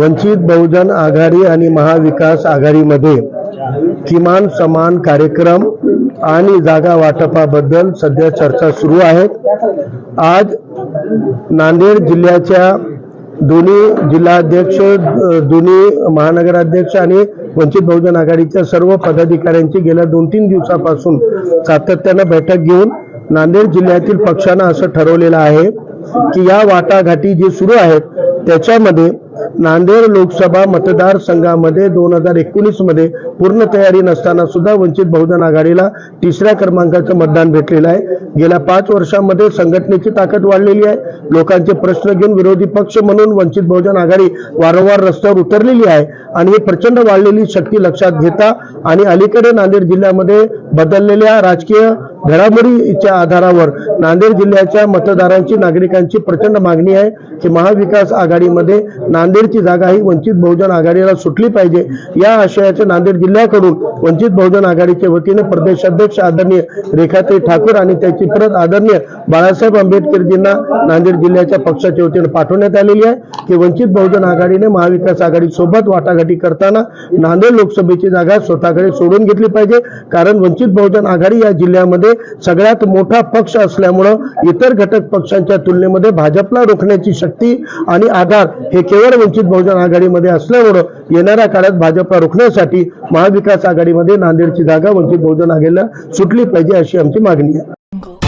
वंचित बहुजन आघाडी आणि महाविकास आघाडीमध्ये किमान समान कार्यक्रम आणि जागा वाटपाबद्दल सध्या चर्चा सुरू आहेत. आज नांदेड जिल्ह्याच्या दोन्ही जिल्हाध्यक्ष दोन्ही महानगराध्यक्ष आणि वंचित बहुजन आघाडीच्या सर्व पदाधिकाऱ्यांची गेल्या दोन तीन दिवसापासून सातत्यानं बैठक घेऊन नांदेड जिल्ह्यातील पक्षानं असं ठरवलेलं आहे की या वाटाघाटी जे सुरू आहेत त्याच्यामध्ये नांदेड लोकसभा मतदारसंघामध्ये दोन हजार एकोणीसमध्ये पूर्ण तयारी नसताना सुद्धा वंचित बहुजन आघाडीला तिसऱ्या क्रमांकाचं मतदान भेटलेलं आहे. गेल्या पाच वर्षामध्ये संघटनेची ताकद वाढलेली आहे. लोकांचे प्रश्न घेऊन विरोधी पक्ष म्हणून वंचित बहुजन आघाडी वारंवार रस्त्यावर उतरलेली आहे आणि ही प्रचंड वाढलेली शक्ती लक्षात घेता आणि अलीकडे नांदेड जिल्ह्यामध्ये बदललेल्या राजकीय घडामोडीच्या आधारावर नांदेड जिल्ह्याच्या मतदारांची नागरिकांची प्रचंड मागणी आहे. की महाविकास आघाडीमध्ये नांदेड नांदेडची जागा ही वंचित बहुजन आघाडीला सुटली पाहिजे. या आशयाचे नांदेड जिल्ह्याकडून वंचित बहुजन आघाडीच्या वतीने प्रदेशाध्यक्ष आदरणीय रेखाताई ठाकूर आणि त्याची प्रत आदरणीय बाळासाहेब आंबेडकरजींना नांदेड जिल्ह्याच्या पक्षाच्या वतीने पाठवण्यात आलेली आहे की वंचित बहुजन आघाडीने महाविकास आघाडी सोबत वाटाघाटी करताना नांदेड लोकसभेची जागा स्वतःकडे सोडून घेतली पाहिजे. कारण वंचित बहुजन आघाडी या जिल्ह्यामध्ये सगळ्यात मोठा पक्ष असल्यामुळं इतर घटक पक्षांच्या तुलनेमध्ये भाजपला रोखण्याची शक्ती आणि आधार हे केवळ वंचित बहुजन आघाडीमध्ये असल्यामुळं येणाऱ्या काळात भाजपला रोखण्यासाठी महाविकास आघाडीमध्ये नांदेडची जागा वंचित बहुजन आघाडीला सुटली पाहिजे अशी आमची मागणी आहे. हो.